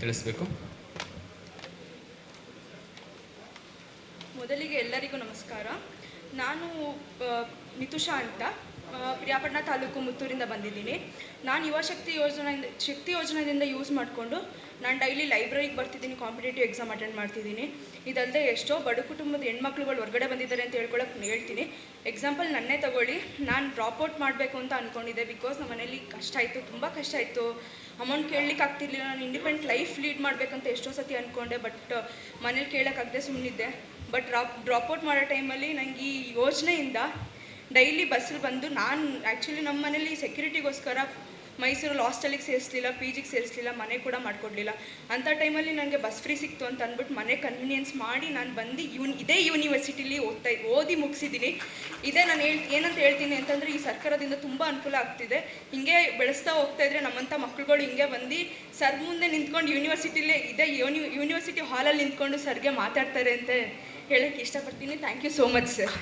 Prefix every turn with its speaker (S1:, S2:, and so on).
S1: ತಿಳಿಸ್ಬೇಕು.
S2: ಮೊದಲಿಗೆ ಎಲ್ಲರಿಗೂ ನಮಸ್ಕಾರ. ನಾನು ನಿತುಷಾ ಅಂತ. ಪ್ರಿಯಾಪಟ್ಟಣ ತಾಲೂಕು ಮುತ್ತೂರಿಂದ ಬಂದಿದ್ದೀನಿ. ನಾನು ಯುವ ಶಕ್ತಿ ಯೋಜನೆಯಿಂದ ಶಕ್ತಿ ಯೋಜನೆಯಿಂದ ಯೂಸ್ ಮಾಡಿಕೊಂಡು ನಾನು ಡೈಲಿ ಲೈಬ್ರರಿಗೆ ಬರ್ತಿದ್ದೀನಿ ಕಾಂಪಿಟೇಟಿವ್ ಎಕ್ಸಾಮ್ ಅಟೆಂಡ್ ಮಾಡ್ತಿದ್ದೀನಿ. ಇದಲ್ಲದೆ ಎಷ್ಟೋ ಬಡ ಕುಟುಂಬದ ಹೆಣ್ಮಕ್ಳುಗಳು ಹೊರಗಡೆ ಬಂದಿದ್ದಾರೆ ಅಂತ ಹೇಳ್ಕೊಳಕ್ಕೆ ಹೇಳ್ತೀನಿ. ಎಕ್ಸಾಂಪಲ್ ನನ್ನೇ ತಗೊಳ್ಳಿ. ನಾನು ಡ್ರಾಪ್ಔಟ್ ಮಾಡಬೇಕು ಅಂತ ಅಂದ್ಕೊಂಡಿದ್ದೆ ಬಿಕಾಸ್ ನಮ್ಮ ಮನೇಲಿ ಕಷ್ಟ ಆಯಿತು, ತುಂಬ ಕಷ್ಟ ಆಯಿತು. ಅಮೌಂಟ್ ಕೇಳಲಿಕ್ಕೆ ಆಗ್ತಿರ್ಲಿಲ್ಲ, ನಾನು ಇಂಡಿಪೆಂಡೆಂಟ್ ಲೈಫ್ ಲೀಡ್ ಮಾಡಬೇಕಂತ ಎಷ್ಟೋ ಸತಿ ಅಂದ್ಕೊಂಡೆ ಬಟ್ ಮನೇಲಿ ಕೇಳೋಕ್ಕಾಗದೆ ಸುಮ್ಮನಿದ್ದೆ ಬಟ್ ಡ್ರಾಪ್ ಡ್ರಾಪ್ಔಟ್ ಮಾಡೋ ಟೈಮಲ್ಲಿ ನನಗೆ ಈ ಯೋಜನೆಯಿಂದ ಡೈಲಿ ಬಸ್ಸಲ್ಲಿ ಬಂದು ನಾನು ಆ್ಯಕ್ಚುಲಿ ನಮ್ಮ ಮನೇಲಿ ಸೆಕ್ಯೂರಿಟಿಗೋಸ್ಕರ ಮೈಸೂರಲ್ಲಿ ಹಾಸ್ಟೆಲಿಗೆ ಸೇರಿಸಲಿಲ್ಲ, ಪಿ ಜಿಗೆ ಸೇರಿಸಲಿಲ್ಲ, ಮನೆ ಕೂಡ ಮಾಡಿಕೊಡ್ಲಿಲ್ಲ. ಅಂಥ ಟೈಮಲ್ಲಿ ನನಗೆ ಬಸ್ ಫ್ರೀ ಸಿಕ್ತು ಅಂತ ಅಂದ್ಬಿಟ್ಟು ಮನೆ ಕನ್ವೀನಿಯನ್ಸ್ ಮಾಡಿ ನಾನು ಬಂದು ಯೂನ್, ಇದೇ ಯೂನಿವರ್ಸಿಟಿಲಿ ಓದ್ತಾ ಓದಿ ಮುಗಿಸಿದ್ದೀನಿ. ಇದೇ ನಾನು ಹೇಳ್, ಏನಂತ ಹೇಳ್ತೀನಿ ಅಂತಂದರೆ ಈ ಸರ್ಕಾರದಿಂದ ತುಂಬ ಅನುಕೂಲ ಆಗ್ತಿದೆ. ಹಿಂಗೆ ಬೆಳೆಸ್ತಾ ಹೋಗ್ತಾ ಇದ್ರೆ ನಮ್ಮಂಥ ಮಕ್ಳುಗಳು ಹಿಂಗೆ ಬಂದು ಸರ್ ಮುಂದೆ ನಿಂತ್ಕೊಂಡು ಯೂನಿವರ್ಸಿಟಿಲೇ ಇದೇ ಯೂನಿ, ಯೂನಿವರ್ಸಿಟಿ ಹಾಲಲ್ಲಿ ನಿಂತ್ಕೊಂಡು ಸರ್ಗೆ ಮಾತಾಡ್ತಾರೆ ಅಂತ ಹೇಳೋಕ್ಕೆ ಇಷ್ಟಪಡ್ತೀನಿ. Thank you so much sir.